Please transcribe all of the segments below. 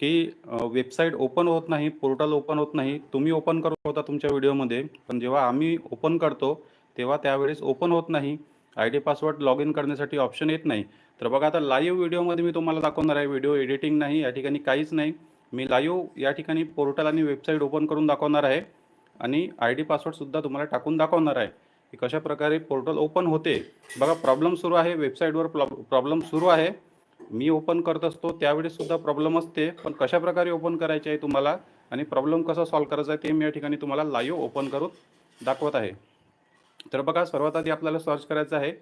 की website open होत नाही, पोर्टल ओपन होत नाही. तुम्ही ओपन करत होता तुमच्या व्हिडिओमध्ये, पण जेव्हा आम्ही ओपन करतो, तेव्हा त्यावेळेस ओपन होत नाही. I D password log in करण्यासाठी ऑप्शन येत नाही. तर बघा आता लाईव्ह व्हिडिओमध्ये मी तुम्हाला दाखवणार आहे. व्हिडिओ एडिटिंग नाही, या ठिकाणी काहीच नाही. मी लाईव्ह या ठिकाणी पोर्टल आणि वेबसाईट ओपन करून दाखवणार आहे आणि आय डी पासवर्डसुद्धा तुम्हाला टाकून दाखवणार आहे, की कशाप्रकारे पोर्टल ओपन होते. बघा प्रॉब्लेम सुरू आहे. वेबसाईटवर प्रॉब्लेम सुरू आहे. मी ओपन करत असतो त्यावेळेस सुद्धा प्रॉब्लेम असते. पण कशाप्रकारे ओपन करायचे आहे तुम्हाला आणि प्रॉब्लेम कसा सॉल्व्ह करायचा आहे, ते मी या ठिकाणी तुम्हाला लाईव्ह ओपन करून दाखवत आहे. तर बघा सर्वात आधी आपल्याला सर्च करायचं आहे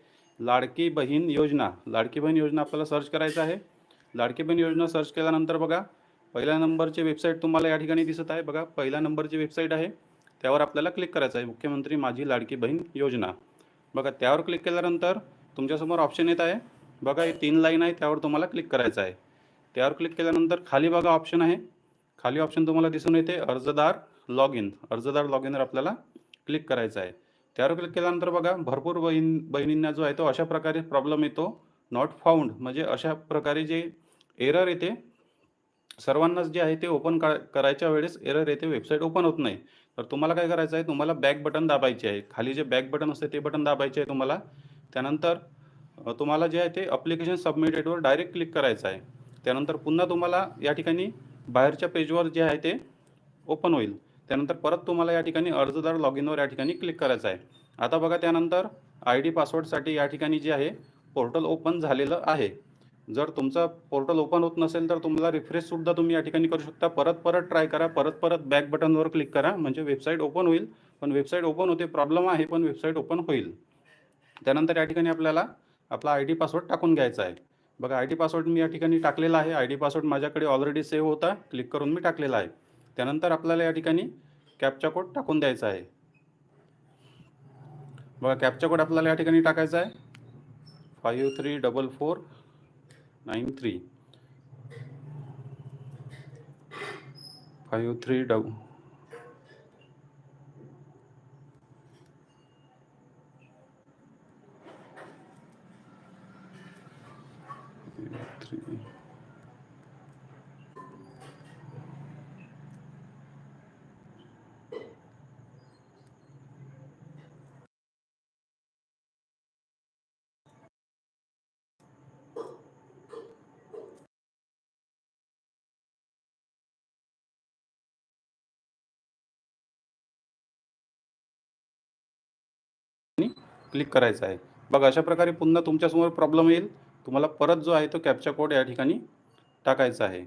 लाडकी बहीण योजना. लाडकी बहीण योजना आपल्याला सर्च करायचं आहे. लाडकी बहीण योजना सर्च केल्यानंतर बघा पहिल्या नंबरची वेबसाईट तुम्हाला या ठिकाणी दिसत आहे. बघा पहिल्या नंबरची वेबसाईट आहे. त्यावर आपल्याला क्लिक करायचं आहे. मुख्यमंत्री माझी लाडकी बहीण योजना. बघा त्यावर क्लिक केल्यानंतर तुमच्यासमोर ऑप्शन येत आहे. बघा हे तीन लाईन आहे त्यावर तुम्हाला क्लिक करायचं आहे. त्यावर क्लिक केल्यानंतर खाली बघा ऑप्शन आहे. खाली ऑप्शन तुम्हाला दिसून येते अर्जदार लॉग इन. अर्जदार लॉग इनवर आपल्याला क्लिक करायचं आहे. त्यावर क्लिक केल्यानंतर बघा भरपूर बहीण बहिणींना जो आहे तो अशा प्रकारे प्रॉब्लेम येतो नॉट फाउंड म्हणजे अशा प्रकारे जे एरर येते सर्वांनाच जे आहे ते ओपन करायच्या वेळेस एरर येते वेबसाईट ओपन होत नाही. तर तुम्हाला काय करायचं आहे तुम्हाला बॅक बटन दाबायचे आहे. खाली जे बॅक बटन असते ते बटन दाबायचे आहे तुम्हाला. त्यानंतर तुम्हाला जे आहे ते अप्लिकेशन सबमिटेडवर डायरेक्ट क्लिक करायचं आहे. त्यानंतर पुन्हा तुम्हाला या ठिकाणी बाहेरच्या पेजवर जे आहे ते ओपन होईल. त्यानंतर परत तुम्हाला या ठिकाणी अर्जदार लॉग इनवर या ठिकाणी क्लिक करायचं आहे. आता बघा त्यानंतर आय डी पासवर्डसाठी या ठिकाणी जे आहे पोर्टल ओपन झालेलं आहे. जर तुमचं पोर्टल ओपन होत नसेल तर तुम्हाला रिफ्रेशसुद्धा तुम्ही या ठिकाणी करू शकता. परत-परत ट्राय करा. परत-परत बॅक बटनवर क्लिक करा म्हणजे वेबसाईट ओपन होईल. पण वेबसाईट ओपन होते प्रॉब्लेम आहे पण वेबसाईट ओपन होईल. त्यानंतर या ठिकाणी आपल्याला आपला आय डी पासवर्ड टाकून घ्यायचा आहे. बघा आय डी पासवर्ड मी या ठिकाणी टाकलेला आहे. आय डी पासवर्ड माझ्याकडे ऑलरेडी सेव्ह होता. क्लिक करून मी टाकलेला आहे. त्यानंतर आपल्याला या ठिकाणी कॅपचा कोड टाकून द्यायचा आहे. बघा कॅपचा कोड आपल्याला या ठिकाणी टाकायचा आहे. 534493 53 डब क्लिक करायचं आहे. बघा अशा प्रकारे पुन्हा तुमच्यासमोर प्रॉब्लेम येईल. तुम्हाला परत जो आहे तो कॅप्चा कोड या ठिकाणी टाकायचा आहे.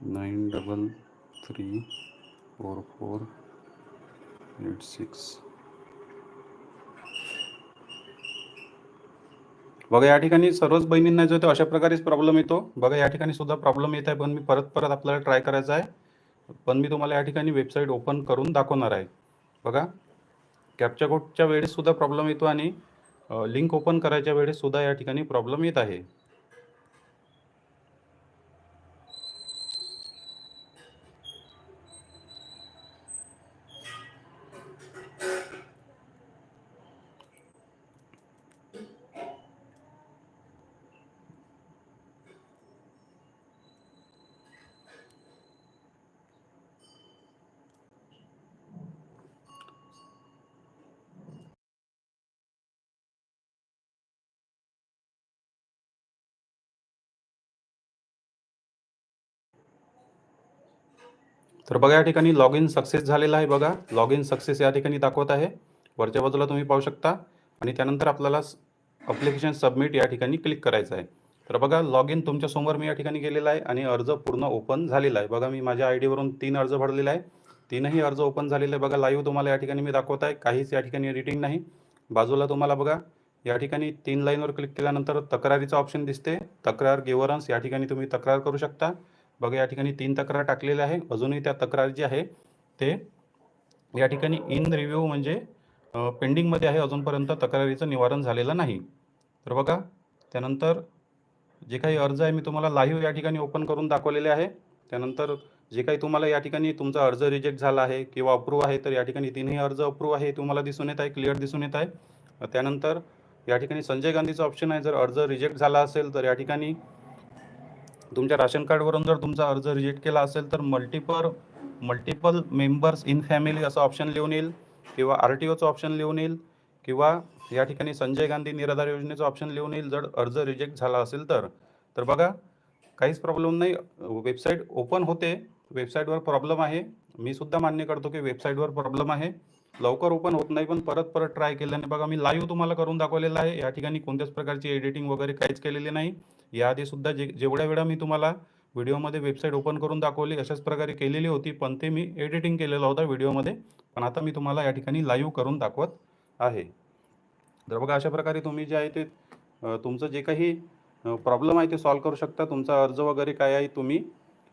Nine double three four four eight six बघा या ठिकाणी सर्वच बहिणींना जो तो अशा प्रकारेच प्रॉब्लेम येतो. बघा या ठिकाणी सुद्धा प्रॉब्लेम येत आहे पण मी परत-परत आपल्याला ट्राय करायचा आहे. पण मी तुम्हाला या ठिकाणी वेबसाईट ओपन करून दाखवणार आहे. बघा कॅप्चा कोडच्या वेळेस सुद्धा प्रॉब्लेम येतो आणि लिंक ओपन करायच्या वेळेस सुद्धा या ठिकाणी प्रॉब्लेम येत आहे. तर बघा या ठिकाणी लॉग इन सक्सेस झालेला आहे बघा. लॉग इन सक्सेस या ठिकाणी दाखवत आहे. वरच्या बाजूला तुम्ही पाहू शकता आणि त्यानंतर आपल्याला अप्लिकेशन सबमिट या ठिकाणी क्लिक करायचं आहे. तर बघा लॉग इन तुमच्यासमोर मी या ठिकाणी केलेला आहे आणि अर्ज पूर्ण ओपन झालेला आहे. बघा मी माझ्या आय डीवरून तीन अर्ज भरलेला आहे. तीनही अर्ज ओपन झालेले आहे बघा लाईव्ह तुम्हाला या ठिकाणी मी दाखवत आहे काहीच या ठिकाणी एडिटिंग नाही बाजूला तुम्हाला बघा या ठिकाणी तीन लाईनवर क्लिक केल्यानंतर तक्रारीचं ऑप्शन दिसते तक्रार गेवरन्स या ठिकाणी तुम्ही तक्रार करू शकता बघा या ठिकाणी तीन तक्रार टाकलेल्या आहे अजूनही त्या तक्रार जी आहे ते या ठिकाणी इन रिव्ह्यू म्हणजे पेंडिंगमध्ये आहे. अजूनपर्यंत तक्रारीचं निवारण झालेलं नाही. तर बघा त्यानंतर जे काही अर्ज आहे मी तुम्हाला लाईव्ह या ठिकाणी ओपन करून दाखवलेले आहे. त्यानंतर जे काही तुम्हाला या ठिकाणी तुमचा अर्ज रिजेक्ट झाला आहे किंवा अप्रूव्ह आहे तर या ठिकाणी तीनही अर्ज अप्रूव्ह आहे तुम्हाला दिसून येत आहे क्लिअर दिसून येत आहे. त्यानंतर या ठिकाणी संजय गांधीचं ऑप्शन आहे. जर अर्ज रिजेक्ट झाला असेल तर या ठिकाणी तुमच्या राशन कार्डवरून जर तुमचा अर्ज रिजेक्ट केला असेल तर multiple multiple members in family असं ऑप्शन लिहून येईल किंवा आर टी ओचं ऑप्शन लिहून येईल किंवा या ठिकाणी संजय गांधी निराधार योजनेचं ऑप्शन लिहून येईल. जर अर्ज रिजेक्ट झाला असेल तर तर बघा काहीच प्रॉब्लेम नाही. वेबसाईट ओपन होते. वेबसाईटवर प्रॉब्लेम आहे. मी सुद्धा मान्य करतो की वेबसाईटवर प्रॉब्लेम आहे. लवकर ओपन होत नाही पण परत परत ट्राय केल्याने बघा मी लाईव्ह तुम्हाला करून दाखवलेला आहे. या ठिकाणी कोणत्याच प्रकारची एडिटिंग वगैरे काहीच केलेली नाही. याआधी सुद्धा जे जेवढ्या वेळा मी तुम्हाला व्हिडिओमध्ये वेबसाईट ओपन करून दाखवली अशाच प्रकारे केलेली होती पण ते मी एडिटिंग केलेलं होता व्हिडिओमध्ये पण आता मी तुम्हाला या ठिकाणी लाईव्ह करून दाखवत आहे. तर बघा अशा प्रकारे तुम्ही जे आहे ते तुमचं जे काही प्रॉब्लेम आहे ते सॉल्व करू शकता. तुमचा अर्ज वगैरे काय आहे तुम्ही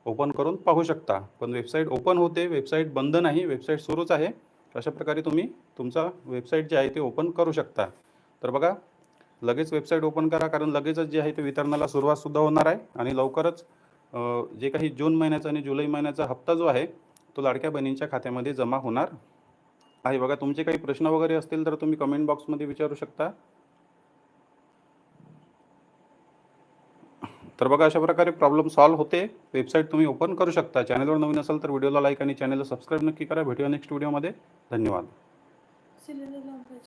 ओपन करून पाहू शकता. पण वेबसाईट ओपन होते वेबसाईट बंद नाही वेबसाईट सुरूच आहे. अशा प्रकारे तुम्ही तुमचा वेबसाईट जे आहे ते ओपन करू शकता. तर बघा लगेच वेबसाईट ओपन करा कारण लगेचच जे आहे ते वितरणाला सुरुवातसुद्धा होणार आहे. आणि लवकरच जे काही जून महिन्याचा आणि जुलै महिन्याचा हप्ता जो आहे तो लाडक्या बहिणींच्या खात्यामध्ये जमा होणार आहे. बघा तुमचे काही प्रश्न वगैरे असतील तर तुम्ही कमेंट बॉक्समध्ये विचारू शकता. तर बघा अशा प्रकारे प्रॉब्लेम सॉल्व्ह होते. वेबसाईट तुम्ही ओपन करू शकता. चॅनलवर नवीन असाल तर व्हिडिओला लाईक आणि चॅनलला सबस्क्राईब नक्की करा. भेटूया नेक्स्ट व्हिडिओमध्ये धन्यवाद.